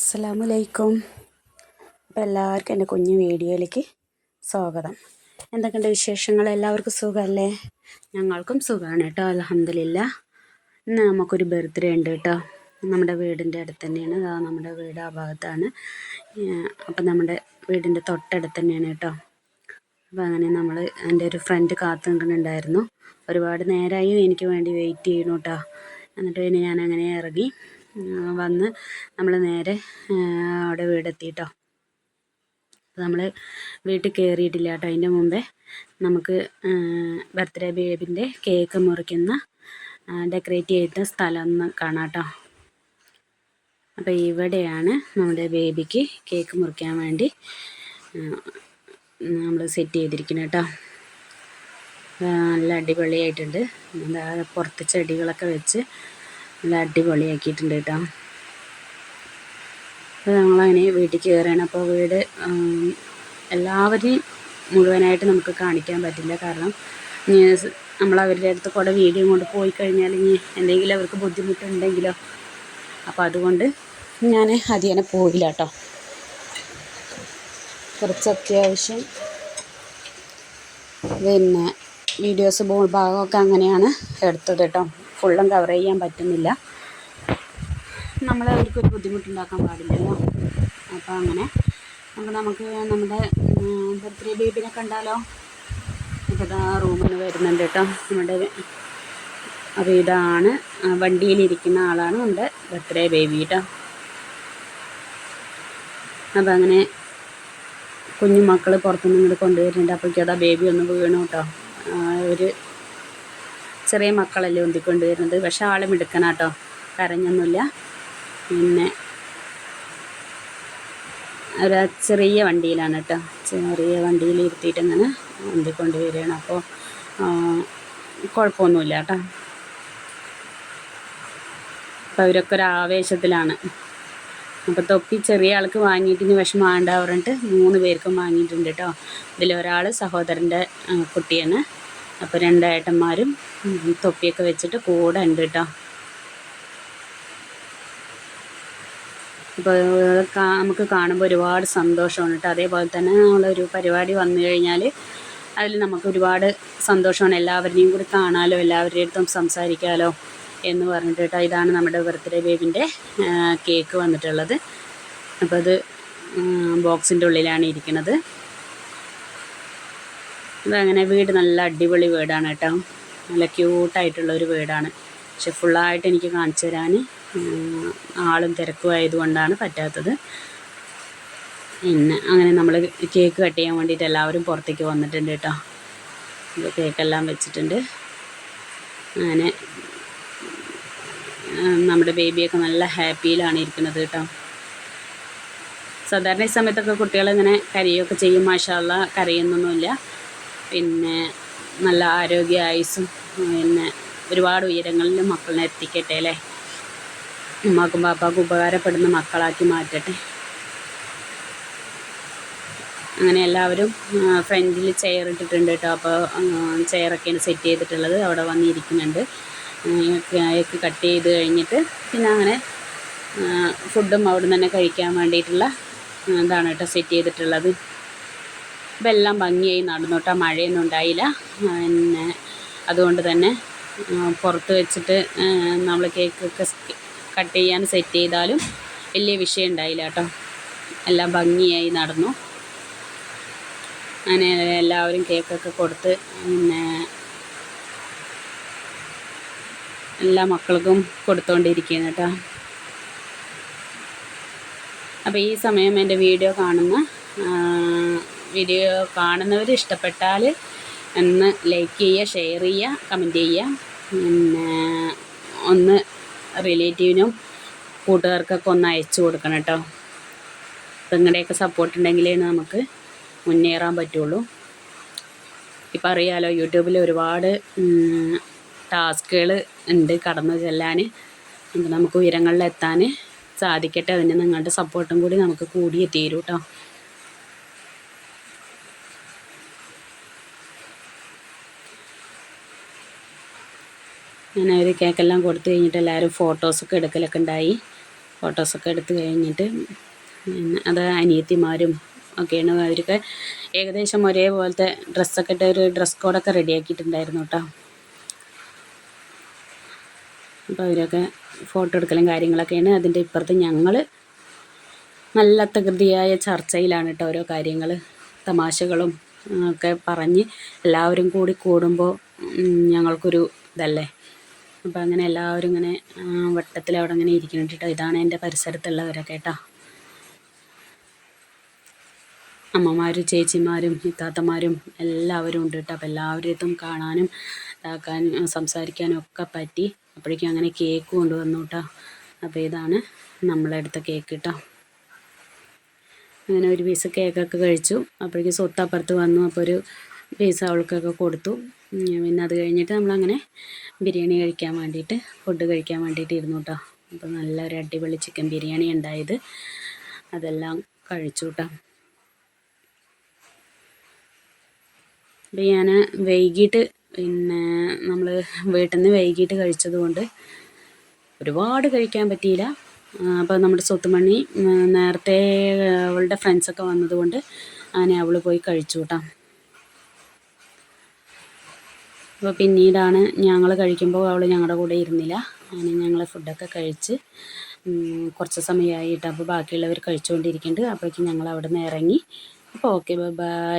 അസ്സലാമലൈക്കും. അപ്പോൾ എല്ലാവർക്കും എന്റെ കുഞ്ഞു വീഡിയോയിലേക്ക് സ്വാഗതം. എന്തൊക്കെയുണ്ട് വിശേഷങ്ങൾ? എല്ലാവർക്കും സുഖമല്ലേ? ഞങ്ങൾക്കും സുഖമാണ് കേട്ടോ അലഹമില്ല ഇന്ന് നമുക്കൊരു ബർത്ത്ഡേ ഉണ്ട് കേട്ടോ. നമ്മുടെ വീടിന്റെ അടുത്ത് തന്നെയാണ്. അതാ നമ്മുടെ വീട് ആ ഭാഗത്താണ്. അപ്പം നമ്മുടെ വീടിന്റെ തൊട്ടടുത്ത് തന്നെയാണ് കേട്ടോ. അപ്പോൾ അങ്ങനെ നമ്മൾ എന്റെ ഒരു ഫ്രണ്ട് കാത്തു നിൽക്കുന്നുണ്ടായിരുന്നു ഒരുപാട് നേരമായി എനിക്ക് വേണ്ടി വെയിറ്റ് ചെയ്യണു കേട്ടോ. എന്നിട്ട് പിന്നെ ഞാൻ അങ്ങനെ ഇറങ്ങി വന്ന് നമ്മൾ നേരെ അവിടെ വീടെത്തി കേട്ടോ അപ്പോൾ നമ്മൾ വീട്ടിൽ കയറിയിട്ടില്ല കേട്ടോ അതിന്റെ മുമ്പേ നമുക്ക് ബർത്ത്ഡേ ബേബിന്റെ കേക്ക് മുറിക്കുന്ന ഡെക്കറേറ്റ് ചെയ്ത സ്ഥലം ഒന്ന് കാണാം കേട്ടോ അപ്പോൾ ഇവിടെയാണ് നമ്മുടെ ബേബിക്ക് കേക്ക് മുറിക്കാൻ വേണ്ടി നമ്മൾ സെറ്റ് ചെയ്തിരിക്കുന്നത് കേട്ടോ. നല്ല അടിപൊളിയായിട്ടുണ്ട്. എന്താ പുറത്ത് ചെടികളൊക്കെ വെച്ച് നല്ല അടിപൊളിയാക്കിയിട്ടുണ്ട് കേട്ടോ. അപ്പോൾ ഞങ്ങളങ്ങനെ വീട്ടിൽ കയറുകയാണ്. അപ്പോൾ വീട് എല്ലാവരെയും മുഴുവനായിട്ട് നമുക്ക് കാണിക്കാൻ പറ്റില്ല. കാരണം നമ്മൾ അവരുടെ അടുത്ത് കൂടെ വീഡിയോ കൊണ്ട് പോയി കഴിഞ്ഞാൽ ഇനി എന്തെങ്കിലും അവർക്ക് ബുദ്ധിമുട്ടുണ്ടെങ്കിലോ? അപ്പോൾ അതുകൊണ്ട് ഞാൻ അതിനെ പോയില്ല കേട്ടോ. കുറച്ച് അത്യാവശ്യം പിന്നെ വീഡിയോസ് ഭാഗമൊക്കെ അങ്ങനെയാണ് എടുത്തത് കേട്ടോ. ഫുള്ളും കവർ ചെയ്യാൻ പറ്റുന്നില്ല. നമ്മൾ അവർക്കൊരു ബുദ്ധിമുട്ടുണ്ടാക്കാൻ പാടില്ലല്ലോ. അപ്പോൾ അങ്ങനെ അപ്പോൾ നമുക്ക് നമ്മുടെ ബർത്ത്ഡേ ബേബിനെ കണ്ടാലോ? ഇപ്പോൾ ഇതാ റൂമിൽ വരുന്നുണ്ട് കേട്ടോ. നമ്മുടെ അപ്പോൾ ഇതാണ് വണ്ടിയിലിരിക്കുന്ന ആളാണ് നമ്മുടെ ബർത്ത്ഡേ ബേബി കേട്ടോ അപ്പോൾ അങ്ങനെ കുഞ്ഞു മക്കൾ പുറത്തുനിന്ന് ഇങ്ങോട്ട് കൊണ്ടുവരുന്നുണ്ട്. അപ്പോഴേക്കും അതാ ബേബി ഒന്ന് വീണു കേട്ടോ. ഒരു ചെറിയ മക്കളല്ലേ ഉന്തിക്കൊണ്ട് വരുന്നത്. പക്ഷെ ആൾ മിടുക്കനാട്ടോ. കരഞ്ഞൊന്നുമില്ല. പിന്നെ ഒരു ചെറിയ വണ്ടിയിലാണ് കേട്ടോ. ചെറിയ വണ്ടിയിൽ ഇരുത്തിയിട്ട് ഇങ്ങനെ ഉന്തിക്കൊണ്ട് വരികയാണ്. അപ്പോൾ കുഴപ്പമൊന്നുമില്ല കേട്ടോ. അപ്പോൾ അവരൊക്കെ ഒരു ആവേശത്തിലാണ്. അപ്പോൾ തൊപ്പി ചെറിയ ആൾക്ക് വാങ്ങിയിട്ട് ഇനി വിഷമമാണ്ട പറഞ്ഞിട്ട് മൂന്ന് പേർക്കും വാങ്ങിയിട്ടുണ്ട് കേട്ടോ. ഇതിലൊരാൾ സഹോദരന്റെ കുട്ടിയാണ്. അപ്പോൾ രണ്ടേട്ടന്മാരും തൊപ്പിയൊക്കെ വെച്ചിട്ട് കൂടെ ഉണ്ട് കേട്ടോ അപ്പോൾ നമുക്ക് കാണുമ്പോൾ ഒരുപാട് സന്തോഷമാണ് കേട്ടോ അതേപോലെ തന്നെ നമ്മളൊരു പരിപാടി വന്നു കഴിഞ്ഞാൽ അതിൽ നമുക്ക് ഒരുപാട് സന്തോഷമാണ്. എല്ലാവരുടെയും കൂടി കാണാലോ എല്ലാവരുടെ അടുത്തും സംസാരിക്കാമല്ലോ എന്ന് പറഞ്ഞിട്ട് കേട്ടോ ഇതാണ് നമ്മുടെ ബർത്ത്ഡേ ബേബിന്റെ കേക്ക് വന്നിട്ടുള്ളത്. അപ്പോൾ അത് ബോക്സിന്റെ ഉള്ളിലാണ് ഇരിക്കുന്നത് ഇതങ്ങനെ വീട് നല്ല അടിപൊളി വീടാണ് കേട്ടോ. നല്ല ക്യൂട്ടായിട്ടുള്ള ഒരു വീടാണ്. പക്ഷെ ഫുള്ളായിട്ട് എനിക്ക് കാണിച്ചു തരാൻ ആളും തിരക്കും ആയതുകൊണ്ടാണ് പറ്റാത്തത്. പിന്നെ അങ്ങനെ നമ്മൾ കേക്ക് കട്ട് ചെയ്യാൻ വേണ്ടിയിട്ട് എല്ലാവരും പുറത്തേക്ക് വന്നിട്ടുണ്ട് കേട്ടോ. കേക്കെല്ലാം വെച്ചിട്ടുണ്ട്. അങ്ങനെ നമ്മുടെ ബേബിയൊക്കെ നല്ല ഹാപ്പിയിലാണ് ഇരിക്കുന്നത് കേട്ടോ. സാധാരണ ഈ സമയത്തൊക്കെ കുട്ടികൾ ഇങ്ങനെ കരയൊക്കെ ചെയ്യും. മാഷാള്ള കരയുന്നൊന്നുമില്ല. പിന്നെ നല്ല ആരോഗ്യ ആയുസ്സും പിന്നെ ഒരുപാട് ഉയരങ്ങളിൽ മക്കളിനെ എത്തിക്കട്ടെ അല്ലേ? ഉമ്മാക്കും പാപ്പാക്കും ഉപകാരപ്പെടുന്ന മക്കളാക്കി മാറ്റട്ടെ. അങ്ങനെ എല്ലാവരും ഫ്രണ്ടിൽ ചെയർ ഇട്ടിട്ടുണ്ട് കേട്ടോ. അപ്പോൾ ചെയറൊക്കെയാണ് സെറ്റ് ചെയ്തിട്ടുള്ളത്. അവിടെ വന്നിരിക്കുന്നുണ്ട്. കേക്ക് കട്ട് ചെയ്ത് കഴിഞ്ഞിട്ട് പിന്നെ അങ്ങനെ ഫുഡും അവിടെ നിന്ന് തന്നെ കഴിക്കാൻ വേണ്ടിയിട്ടുള്ള ഇതാണ് കേട്ടോ സെറ്റ് ചെയ്തിട്ടുള്ളത്. ഇപ്പം എല്ലാം ഭംഗിയായി നടന്നു കേട്ടോ മഴയൊന്നും ഉണ്ടായില്ല. പിന്നെ അതുകൊണ്ട് തന്നെ പുറത്ത് വെച്ചിട്ട് നമ്മൾ കേക്കൊക്കെ കട്ട് ചെയ്യാൻ സെറ്റ് ചെയ്താലും വലിയ വിഷയം ഉണ്ടായില്ല കേട്ടോ. എല്ലാം ഭംഗിയായി നടന്നു. അങ്ങനെ എല്ലാവരും കേക്കൊക്കെ കൊടുത്ത് പിന്നെ എല്ലാ മക്കൾക്കും കൊടുത്തുകൊണ്ടിരിക്കുകയാണ് കേട്ടോ. അപ്പോൾ ഈ സമയം എന്റെ വീഡിയോ കാണുന്ന വീഡിയോ കാണുന്നവർ ഇഷ്ടപ്പെട്ടാൽ ഒന്ന് ലൈക്ക് ചെയ്യുക ഷെയർ ചെയ്യുക കമന്റ് ചെയ്യുക. പിന്നെ ഒന്ന് റിലേറ്റീവിനും കൂട്ടുകാർക്കൊക്കെ ഒന്ന് അയച്ചു കൊടുക്കണം കേട്ടോ. നിങ്ങളുടെയൊക്കെ സപ്പോർട്ട് ഉണ്ടെങ്കിലേ നമുക്ക് മുന്നേറാൻ പറ്റുള്ളൂ. ഇപ്പം അറിയാലോ യൂട്യൂബിൽ ഒരുപാട് ടാസ്കുകൾ ഉണ്ട് കടന്നു ചെല്ലാൻ നമുക്ക് ഉയരങ്ങളിലെത്താൻ സാധിക്കട്ടെ. അതിന് നിങ്ങളുടെ സപ്പോർട്ടും കൂടി നമുക്ക് കൂടിയേ കേട്ടോ. ഞാൻ ഒരു കേക്കെല്ലാം കൊടുത്തു കഴിഞ്ഞിട്ട് എല്ലാവരും ഫോട്ടോസൊക്കെ എടുക്കലൊക്കെ ഉണ്ടായി. ഫോട്ടോസൊക്കെ എടുത്തു കഴിഞ്ഞിട്ട് അത് അനിയത്തിമാരും ഒക്കെയാണ് അവരൊക്കെ ഏകദേശം ഒരേപോലത്തെ ഡ്രസ്സൊക്കെ ഇട്ട് ഒരു ഡ്രസ് കോഡൊക്കെ റെഡിയാക്കിയിട്ടുണ്ടായിരുന്നു കേട്ടോ. അപ്പോൾ അവരൊക്കെ ഫോട്ടോ എടുക്കലും കാര്യങ്ങളൊക്കെയാണ്. അതിന്റെ ഇപ്പുറത്ത് ഞങ്ങൾ നല്ല തകൃതിയായ ചർച്ചയിലാണ് കേട്ടോ ഓരോ കാര്യങ്ങൾ തമാശകളും ഒക്കെ പറഞ്ഞ് എല്ലാവരും കൂടി കൂടുമ്പോൾ ഞങ്ങൾക്കൊരു ഇതല്ലേ? അപ്പോൾ അങ്ങനെ എല്ലാവരും ഇങ്ങനെ വട്ടത്തിൽ അവിടെ ഇങ്ങനെ ഇരിക്കുന്നുണ്ട് കേട്ടോ ഇതാണ് എന്റെ പരിസരത്തുള്ളവരൊക്കെ കേട്ടോ അമ്മമാരും ചേച്ചിമാരും ഇത്താത്തമാരും എല്ലാവരും ഉണ്ട് കേട്ടോ അപ്പോൾ എല്ലാവരും കാണാനും ഇതാക്കാനും സംസാരിക്കാനും ഒക്കെ പറ്റി. അപ്പോഴേക്കും അങ്ങനെ കേക്ക് കൊണ്ടുവന്നു കേട്ടോ അപ്പോൾ ഇതാണ് നമ്മളെ നമ്മളെടുത്ത കേക്ക് കേട്ടോ അങ്ങനെ ഒരു പീസ് കേക്കൊക്കെ കഴിച്ചു. അപ്പോഴേക്കും സ്വത്ത് അപ്പുറത്ത് വന്നു. അപ്പോൾ ഒരു പീസ് അവൾക്കൊക്കെ കൊടുത്തു. പിന്നെ അത് കഴിഞ്ഞിട്ട് നമ്മളങ്ങനെ ബിരിയാണി കഴിക്കാൻ വേണ്ടിയിട്ട് ഫുഡ് കഴിക്കാൻ വേണ്ടിയിട്ട് ഇരുന്നു കേട്ടോ അപ്പോൾ നല്ലൊരു അടിപൊളി ചിക്കൻ ബിരിയാണി ഉണ്ടായത്. അതെല്ലാം കഴിച്ചു കേട്ടോ അപ്പോൾ ഞാൻ വൈകിട്ട് പിന്നെ നമ്മൾ വീട്ടിൽ നിന്ന് വൈകിട്ട് കഴിച്ചത് കൊണ്ട് ഒരുപാട് കഴിക്കാൻ പറ്റിയില്ല. അപ്പോൾ നമ്മുടെ സ്വത്തുമണി നേരത്തെ അവളുടെ ഫ്രണ്ട്സൊക്കെ വന്നതുകൊണ്ട് അങ്ങനെ അവൾ പോയി കഴിച്ചു കേട്ടോ അപ്പോൾ പിന്നീടാണ് ഞങ്ങൾ കഴിക്കുമ്പോൾ അവൾ ഞങ്ങളുടെ കൂടെ ഇരുന്നില്ല. അങ്ങനെ ഞങ്ങൾ ഫുഡൊക്കെ കഴിച്ച് കുറച്ച് സമയമായിട്ട് അപ്പോൾ ബാക്കിയുള്ളവർ കഴിച്ചുകൊണ്ടിരിക്കുന്നുണ്ട് അപ്പോഴേക്കും ഞങ്ങൾ അവിടെ നിന്ന് ഇറങ്ങി അപ്പോൾ ഓക്കെ ബൈ.